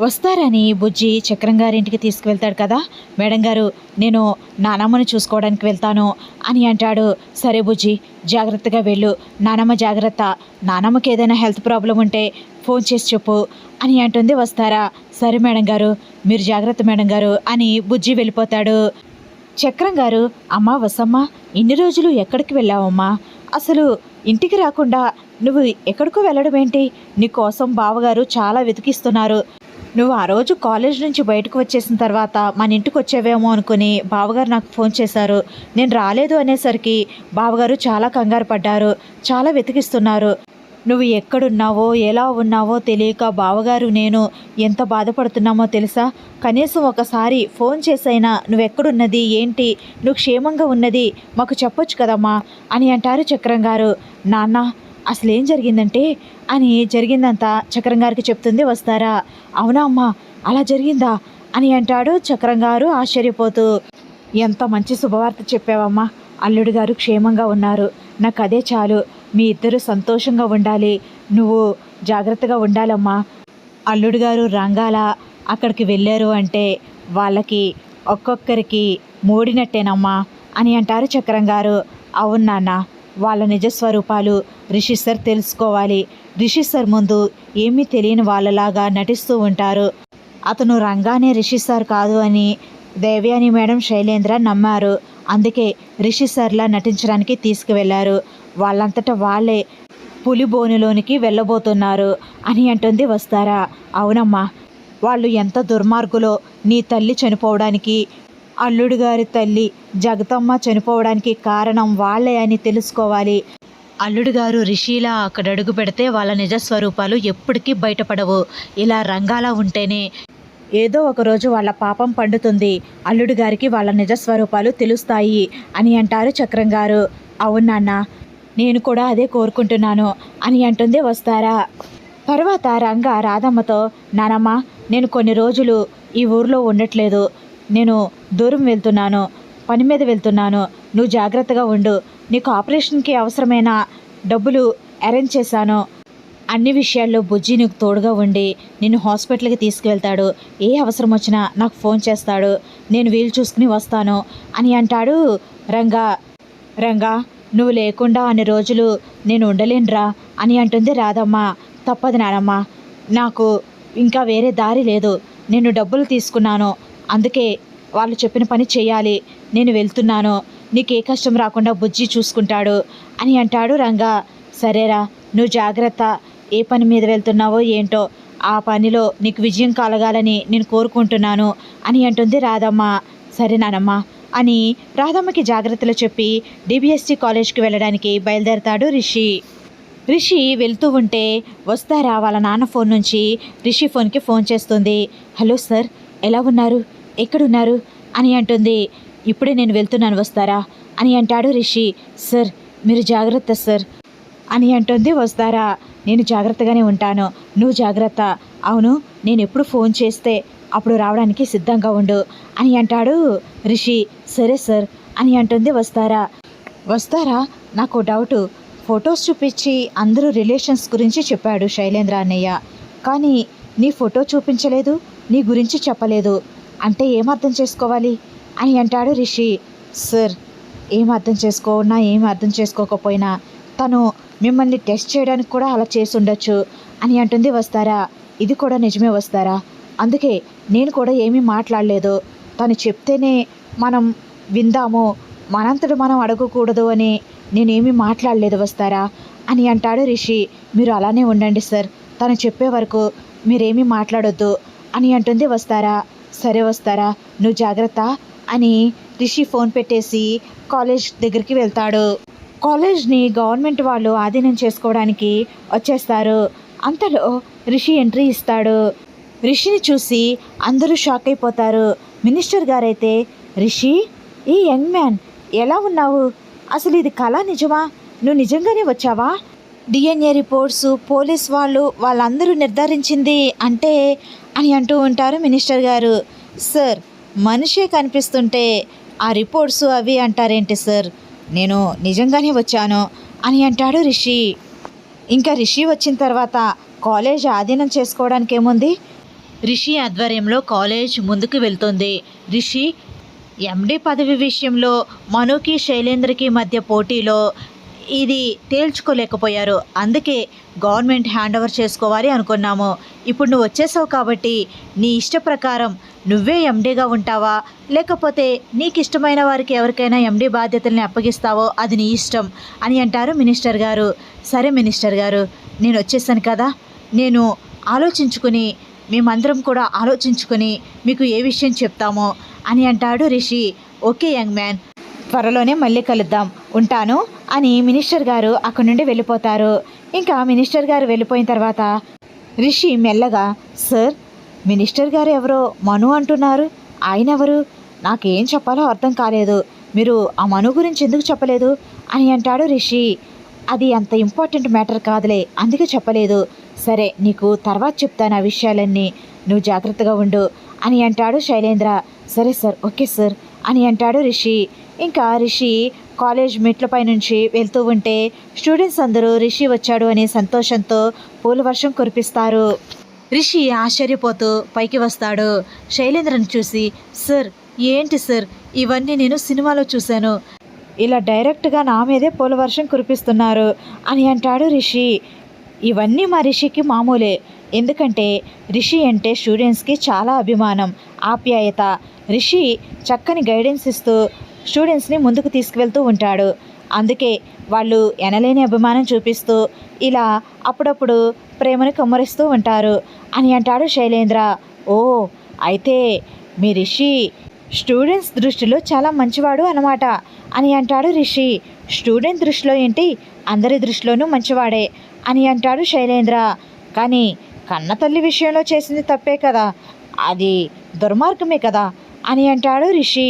వస్తారని బుజ్జి చక్రం గారింటికి తీసుకువెళ్తాడు కదా. మేడం గారు నేను నానమ్మని చూసుకోవడానికి వెళ్తాను అని అంటాడు. సరే బుజ్జి జాగ్రత్తగా వెళ్ళు. నానమ్మ జాగ్రత్త. నానమ్మకి ఏదైనా హెల్త్ ప్రాబ్లం ఉంటే ఫోన్ చేసి చెప్పు అని అంటుంది వస్తారా. సరే మేడం గారు మీరు జాగ్రత్త మేడం గారు అని బుజ్జి వెళ్ళిపోతాడు. చక్రం గారు అమ్మా వసమ్మ ఇన్ని రోజులు ఎక్కడికి వెళ్ళావమ్మా? అసలు ఇంటికి రాకుండా నువ్వు ఎక్కడికో వెళ్ళడం ఏంటి నీకోసం బావగారు చాలా వెతికిస్తున్నారు. నువ్వు ఆ రోజు కాలేజ్ నుంచి బయటకు వచ్చేసిన తర్వాత మన ఇంటికి వచ్చేవేమో అనుకుని బావగారు నాకు ఫోన్ చేశారు. నేను రాలేదు అనేసరికి బావగారు చాలా కంగారు పడ్డారు. చాలా వెతికిస్తున్నారు. నువ్వు ఎక్కడున్నావో ఎలా ఉన్నావో తెలియక బావగారు నేను ఎంత బాధపడుతున్నామో తెలుసా? కనీసం ఒకసారి ఫోన్ చేసైనా నువ్వు ఎక్కడున్నది ఏంటి? నువ్వు క్షేమంగా ఉన్నది మాకు చెప్పొచ్చు కదమ్మా అని అంటారు చక్రం గారు నాన్న అసలు ఏం జరిగిందంటే అని జరిగిందంతా చక్రం గారికి చెప్తుంది వస్తారా? అవునా అమ్మా అలా జరిగిందా? అని అంటాడు చక్రం గారు ఆశ్చర్యపోతూ. ఎంత మంచి శుభవార్త చెప్పావమ్మా అల్లుడు గారు క్షేమంగా ఉన్నారు. నాకు అదే చాలు మీ ఇద్దరు సంతోషంగా ఉండాలి. నువ్వు జాగ్రత్తగా ఉండాలమ్మా. అల్లుడు గారు రంగాల అక్కడికి వెళ్ళారు అంటే వాళ్ళకి ఒక్కొక్కరికి మూడినట్టేనమ్మా అని అంటారు చక్రం గారు. అవును నాన్న వాళ్ళ నిజస్వరూపాలు రిషి సార్ తెలుసుకోవాలి. రిషి సార్ ముందు ఏమీ తెలియని వాళ్ళలాగా నటిస్తూ ఉంటారు. అతను రంగానే రిషి సార్ కాదు అని దేవ్యాని మేడం శైలేంద్ర నమ్మారు. అందుకే రిషి సార్లా నటించడానికి తీసుకువెళ్ళారు. వాళ్ళంతటా వాళ్ళే పులి బోనులోనికి వెళ్ళబోతున్నారు అని అంటుంది వస్తారా. అవునమ్మా వాళ్ళు ఎంత దుర్మార్గులో నీ తల్లి చనిపోవడానికి అల్లుడు గారి తల్లి జగతమ్మ చనిపోవడానికి కారణం వాళ్ళే అని తెలుసుకోవాలి. అల్లుడు గారు రిషిలా అక్కడ అడుగు పెడితే వాళ్ళ నిజస్వరూపాలు ఎప్పటికీ బయటపడవు. ఇలా రంగాలా ఉంటేనే ఏదో ఒకరోజు వాళ్ళ పాపం పండుతుంది. అల్లుడు గారికి వాళ్ళ నిజస్వరూపాలు తెలుస్తాయి అని అంటారు చక్రం గారు. అవునాన్న నేను కూడా అదే కోరుకుంటున్నాను అని అంటుంది వస్తారా? తర్వాత రంగ రాధమ్మతో నానమ్మ నేను కొన్ని రోజులు ఈ ఊర్లో ఉండట్లేదు. నేను దూరం వెళ్తున్నాను పని మీద వెళ్తున్నాను. నువ్వు జాగ్రత్తగా ఉండు. నీకు ఆపరేషన్కి అవసరమైన డబ్బులు అరేంజ్ చేశాను. అన్ని విషయాల్లో బుజ్జి నీకు తోడుగా ఉండి నిన్ను హాస్పిటల్కి తీసుకువెళ్తాడు. ఏ అవసరం వచ్చినా నాకు ఫోన్ చేస్తాడు. నేను వీలు చూసుకుని వస్తాను అని అంటాడు రంగా. రంగా నువ్వు లేకుండా అన్ని రోజులు నేను ఉండలేనురా అని అంటుంది రాధమ్మ. తప్పదు నానమ్మ. నాకు ఇంకా వేరే దారి లేదు. నేను డబ్బులు తీసుకున్నాను. అందుకే వాళ్ళు చెప్పిన పని చేయాలి నేను వెళ్తున్నాను నీకు ఏ కష్టం రాకుండా బుజ్జి చూసుకుంటాడు అని అంటాడు రంగా. సరేరా నువ్వు జాగ్రత్త ఏ పని మీద వెళ్తున్నావో ఏంటో ఆ పనిలో నీకు విజయం కలగాలని నేను కోరుకుంటున్నాను అని అంటుంది రాధమ్మ. సరే నానమ్మ అని రాధమ్మకి జాగ్రత్తలు చెప్పి డిబిఎస్సి కాలేజ్కి వెళ్ళడానికి బయలుదేరతాడు రిషి. రిషి వెళ్తూ ఉంటే వస్తారా వాళ్ళ నాన్న ఫోన్ నుంచి? రిషి ఫోన్కి ఫోన్ చేస్తుంది. హలో సార్ ఎలా ఉన్నారు? ఎక్కడున్నారు? అని అంటుంది. ఇప్పుడే నేను వెళ్తున్నాను వస్తారా? అని అంటాడు రిషి. సార్ మీరు జాగ్రత్త సార్. అని అంటుంది వస్తారా? నేను జాగ్రత్తగానే ఉంటాను. నువ్వు జాగ్రత్త. అవును నేను ఎప్పుడు ఫోన్ చేస్తే అప్పుడు రావడానికి సిద్ధంగా ఉండు అని అంటాడు రిషి. సరే సార్ అని అంటుంది వస్తారా? వస్తారా? నాకు డౌటు. ఫొటోస్ చూపించి అందరూ రిలేషన్స్ గురించి చెప్పాడు శైలేంద్ర అన్నయ్య. కానీ నీ ఫోటో చూపించలేదు నీ గురించి చెప్పలేదు. అంటే ఏం అర్థం చేసుకోవాలి? అని అంటాడు రిషి. సార్ ఏం అర్థం చేసుకోనా ఏం అర్థం చేసుకోకపోయినా తను మిమ్మల్ని టెస్ట్ చేయడానికి కూడా అలా చేసి ఉండొచ్చు అని అంటుంది వస్తారా. ఇది కూడా నిజమే వస్తారా? అందుకే నేను కూడా ఏమీ మాట్లాడలేదు. తను చెప్తేనే మనం విందాము. మనంతట మనం అడగకూడదు అని నేనేమీ మాట్లాడలేదు వస్తారా అని అంటాడు రిషి. మీరు అలానే ఉండండి సార్. తను చెప్పే వరకు మీరేమీ మాట్లాడొద్దు అని అంటుంది వస్తారా. సరే వస్తారా? నువ్వు జాగ్రత్త అని రిషి ఫోన్ పెట్టేసి కాలేజ్ దగ్గరికి వెళ్తాడు. కాలేజ్ని గవర్నమెంట్ వాళ్ళు ఆధీనం చేసుకోవడానికి వచ్చేస్తారు. అంతలో రిషి ఎంట్రీ ఇస్తాడు. రిషిని చూసి అందరూ షాక్ అయిపోతారు. మినిస్టర్ గారైతే రిషి ఈ యంగ్ మ్యాన్ ఎలా ఉన్నావు? అసలు ఇది కళ నిజమా? నువ్వు నిజంగానే వచ్చావా? డిఎన్ఏ రిపోర్ట్స్ పోలీస్ వాళ్ళు వాళ్ళందరూ నిర్ధారించింది అంటే అని అంటూ ఉంటారు మినిస్టర్ గారు. సార్ మనిషే కనిపిస్తుంటే ఆ రిపోర్ట్స్ అవి అంటారేంటి సార్? నేను నిజంగానే వచ్చాను అని అంటాడు రిషి. ఇంకా రిషి వచ్చిన తర్వాత కాలేజ్ ఆధీనం చేసుకోవడానికి ఏముంది రిషి ఆధ్వర్యంలో కాలేజ్ ముందుకు వెళ్తుంది. రిషి ఎండి పదవి విషయంలో మనుకి శైలేంద్రకి మధ్య పోటీలో ఇది తేల్చుకోలేకపోయారు. అందుకే గవర్నమెంట్ హ్యాండ్ ఓవర్ చేసుకోవాలి అనుకున్నాము. ఇప్పుడు నువ్వు వచ్చేసావు కాబట్టి నీ ఇష్ట ప్రకారం నువ్వే ఎండీగా ఉంటావా? లేకపోతే నీకు ఇష్టమైన వారికి ఎవరికైనా ఎండీ బాధ్యతల్ని అప్పగిస్తావో? అది నీ ఇష్టం అని అంటారు మినిస్టర్ గారు. సరే మినిస్టర్ గారు నేను వచ్చేసాను కదా. నేను ఆలోచించుకుని మేమందరం కూడా ఆలోచించుకుని మీకు ఏ విషయం చెప్తామో అని అంటాడు రిషి. Okay young man. త్వరలోనే మళ్ళీ కలుద్దాం. ఉంటాను. అని మినిస్టర్ గారు అక్కడి నుండి వెళ్ళిపోతారు. ఇంకా మినిస్టర్ గారు వెళ్ళిపోయిన తర్వాత రిషి మెల్లగా సార్ మినిస్టర్ గారు ఎవరో మను అంటున్నారు. ఆయన ఎవరు? నాకేం చెప్పాలో అర్థం కాలేదు. మీరు ఆ మను గురించి ఎందుకు చెప్పలేదు? అని అంటాడు రిషి. అది అంత ఇంపార్టెంట్ మ్యాటర్ కాదులే అందుకే చెప్పలేదు. సరే నీకు తర్వాత చెప్తాను ఆ విషయాలన్నీ. నువ్వు జాగ్రత్తగా ఉండు అని అంటాడు శైలేంద్ర. సరే సార్ ఓకే సార్ అని అంటాడు రిషి. ఇంకా రిషి కాలేజ్ మెట్లపై నుంచి వెళ్తూ ఉంటే స్టూడెంట్స్ అందరూ రిషి వచ్చాడు అనే సంతోషంతో పూల వర్షం కురిపిస్తారు. రిషి ఆశ్చర్యపోతూ పైకి వస్తాడు. శైలేంద్రని చూసి సార్ ఏంటి సార్? ఇవన్నీ నేను సినిమాలో చూశాను. ఇలా డైరెక్ట్గా నా మీదే పూల వర్షం కురిపిస్తున్నారు అని అంటాడు రిషి. ఇవన్నీ మా రిషికి మామూలే. ఎందుకంటే రిషి అంటే స్టూడెంట్స్కి చాలా అభిమానం ఆప్యాయత. రిషి చక్కని గైడెన్స్ ఇస్తూ స్టూడెంట్స్ని ముందుకు తీసుకువెళ్తూ ఉంటాడు. అందుకే వాళ్ళు ఎనలేని అభిమానం చూపిస్తూ ఇలా అప్పుడప్పుడు ప్రేమను కమ్మరిస్తూ ఉంటారు అని అంటాడు శైలేంద్ర. ఓ అయితే మీ రిషి స్టూడెంట్స్ దృష్టిలో చాలా మంచివాడు అనమాట అని అంటాడు రిషి. స్టూడెంట్ దృష్టిలో ఏంటి? అందరి దృష్టిలోనూ మంచివాడే అని అంటాడు శైలేంద్ర. కానీ కన్న తల్లి విషయంలో చేసింది తప్పే కదా. అది దుర్మార్గమే కదా అని అంటాడు రిషి.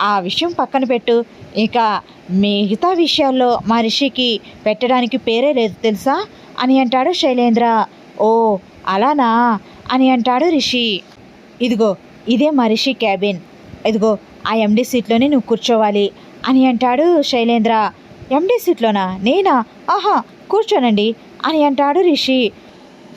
ఆ విషయం పక్కన పెట్టు. ఇక మిగతా విషయాల్లో మా రిషికి పెట్టడానికి పేరే లేదు తెలుసా? అని అంటాడు శైలేంద్ర. ఓ అలానా? అని అంటాడు రిషి. ఇదిగో ఇదే మా రిషి క్యాబిన్. ఇదిగో ఆ ఎండి సీట్లోనే నువ్వు కూర్చోవాలి అని అంటాడు శైలేంద్ర. ఎండి సీట్లోనా? నేనా? ఆహా కూర్చోనండి అని అంటాడు రిషి.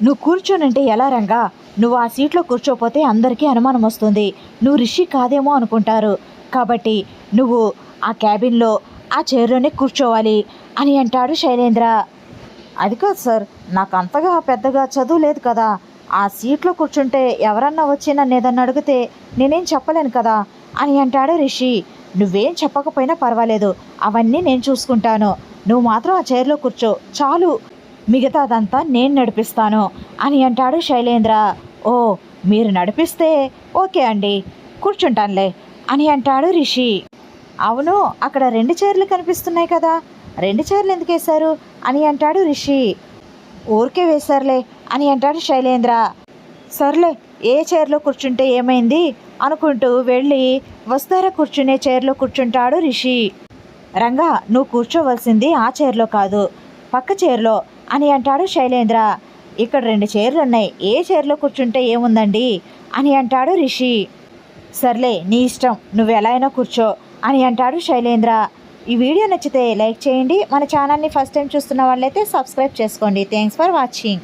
నువ్వు కూర్చోనంటే ఎలా రంగా? నువ్వు ఆ సీట్లో కూర్చోపోతే అందరికీ అనుమానం వస్తుంది. నువ్వు రిషి కాదేమో అనుకుంటారు. కాబట్టి నువ్వు ఆ క్యాబిన్లో ఆ చైర్లోనే కూర్చోవాలి అని అంటాడు శైలేంద్ర. అది కాదు సార్ నాకు అంతగా పెద్దగా చదువు లేదు కదా. ఆ సీట్లో కూర్చుంటే ఎవరన్నా వచ్చి నన్ను ఏదన్నా అడిగితే నేనేం చెప్పలేను కదా అని అంటాడు రిషి. నువ్వేం చెప్పకపోయినా పర్వాలేదు అవన్నీ నేను చూసుకుంటాను. నువ్వు మాత్రం ఆ చైర్లో కూర్చో చాలు. మిగతాదంతా నేను నడిపిస్తాను అని అంటాడు శైలేంద్ర. ఓ మీరు నడిపిస్తే ఓకే అండి. కూర్చుంటానులే. అని అంటాడు రిషి. అవును అక్కడ రెండు చైర్లు కనిపిస్తున్నాయి కదా. రెండు చైర్లు ఎందుకు వేశారు? అని అంటాడు రిషి. ఊరికే వేశారులే అని అంటాడు శైలేంద్ర. సర్లే ఏ చైర్లో కూర్చుంటే ఏమైంది? అనుకుంటూ వెళ్ళి వస్తారా కూర్చునే చైర్లో కూర్చుంటాడు రిషి. రంగా నువ్వు కూర్చోవలసింది ఆ చైర్లో కాదు పక్క చైర్లో అని అంటాడు శైలేంద్ర. ఇక్కడ రెండు చైర్లు ఉన్నాయి ఏ చైర్లో కూర్చుంటే ఏముందండి? అని అంటాడు రిషి. సర్లే నీ ఇష్టం నువ్వు ఎలా అయినా కూర్చో అని అంటాడు శైలేంద్ర. ఈ వీడియో నచ్చితే లైక్ చేయండి. మన ఛానల్ని ఫస్ట్ టైం చూస్తున్న వాళ్ళైతే సబ్స్క్రైబ్ చేసుకోండి. Thanks for watching